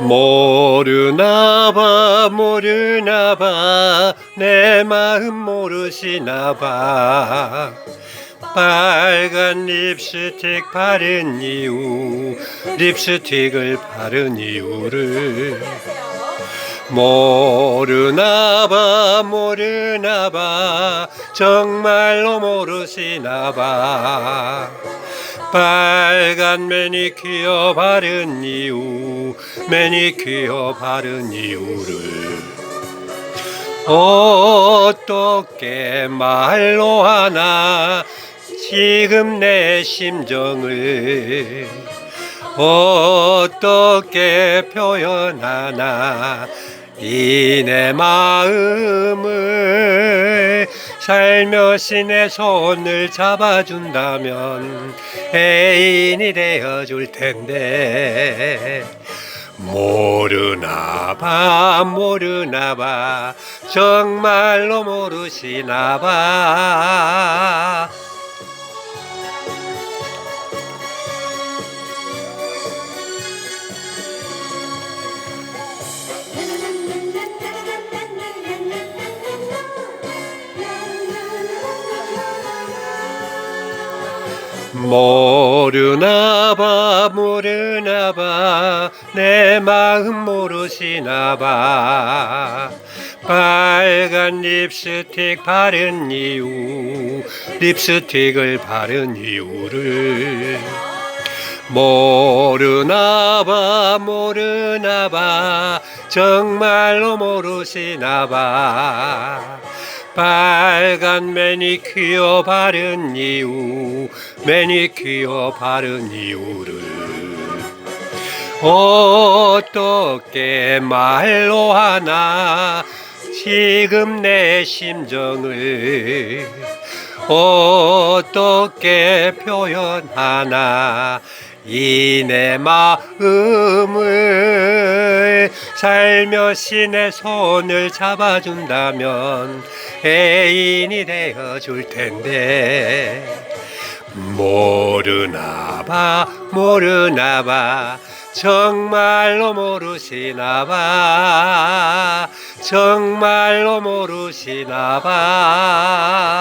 모르나 봐 모르나 봐 내 마음 모르시나 봐. 빨간 립스틱 바른 이유 립스틱을 바른 이유를. 모르나 봐 모르나 봐. 정말로 모르시나 봐. 빨간 매니큐어 바른 이유 매니큐어 바른 이유를 어떻게 말로 하나? 지금 내 심정을 어떻게 표현하나? 이 내 마음을 살며시 내 손을 잡아준다면 애인이 되어줄 텐데 모르나 봐 모르나 봐. 정말로 모르시나 봐 모르나 봐 모르나 봐 내 마음 모르시나 봐. 빨간 립스틱 바른 이유 립스틱을 바른 이유를 모르나 봐 모르나 봐. 정말로 모르시나 봐 빨간 매니큐어 바른 이유 매니큐어 바른 이유를 어떻게 말로 하나? 지금 내 심정을 어떻게 표현하나 이 내 마음을 살며시 내 손을 잡아준다면 애인이 되어 줄 텐데. 모르나 봐 모르나 봐. 정말로 모르시나 봐. 정말로 모르시나 봐